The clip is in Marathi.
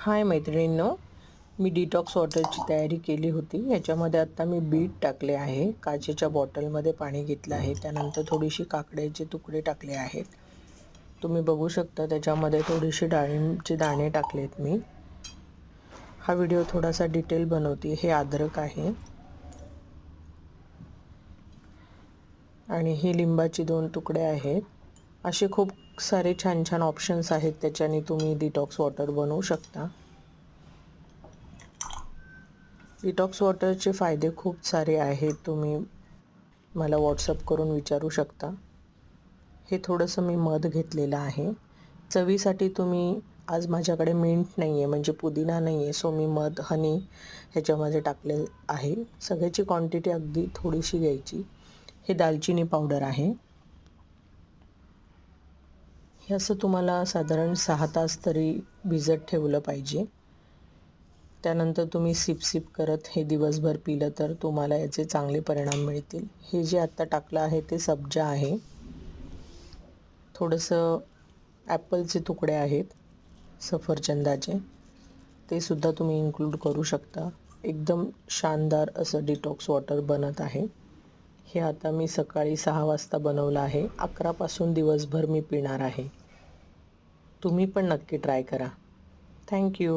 हाय मैत्रिणींनो मी डिटॉक्स वॉटरची तयारी केली होती. याच्यामध्ये आत्ता मी बीट टाकले आहे. काचेच्या बॉटलमध्ये पाणी घेतलं आहे. त्यानंतर थोडीशी काकड्याचे तुकडे टाकले आहेत. तुम्ही बघू शकता त्याच्यामध्ये थोडीशी डाळिंबचे दाणे टाकलेत मी. हा व्हिडिओ थोडासा डिटेल बनवते. हे अद्रक आहे. आणि हे लिंबाचे दोन तुकडे आहेत. असे खूप सारे छान छान ऑप्शन्स आहेत त्याच्याने तुम्ही डिटॉक्स वॉटर बनवू शकता. डिटॉक्स वॉटरचे फायदे खूप सारे आहेत तुम्ही मला व्हॉट्सअप करून विचारू शकता. हे थोडंसं मी मध घेतलेलं आहे. चवीसाठी तुम्ही आज माझ्याकडे मिंट नाही आहे म्हणजे पुदिना नाही आहे सो मी मध हनी ह्याच्यामध्ये टाकले आहे. सगळ्याची क्वांटिटी अगदी थोडीशी घ्यायची. हे दालचिनी पावडर आहे. हे असं तुम्हाला साधारण सहा तास तरी भिजत ठेवलं पाहिजे. त्यानंतर तुम्ही सिप सिप करत हे दिवसभर पिलं तर तुम्हाला याचे चांगले परिणाम मिळतील. हे जे आत्ता टाकलं आहे ते सब्जा आहे. थोडंसं ॲपलचे तुकडे आहेत सफरचंदाचे. ते सुद्धा तुम्ही इन्क्लूड करू शकता. एकदम शानदार असं डिटॉक्स वॉटर बनत आहे. हे आता मी सकाळी सहा वाजता बनवलं आहे. अकरापासून दिवसभर मी पिणार आहे. तुम्ही पण नक्की ट्राय करा. थँक्यू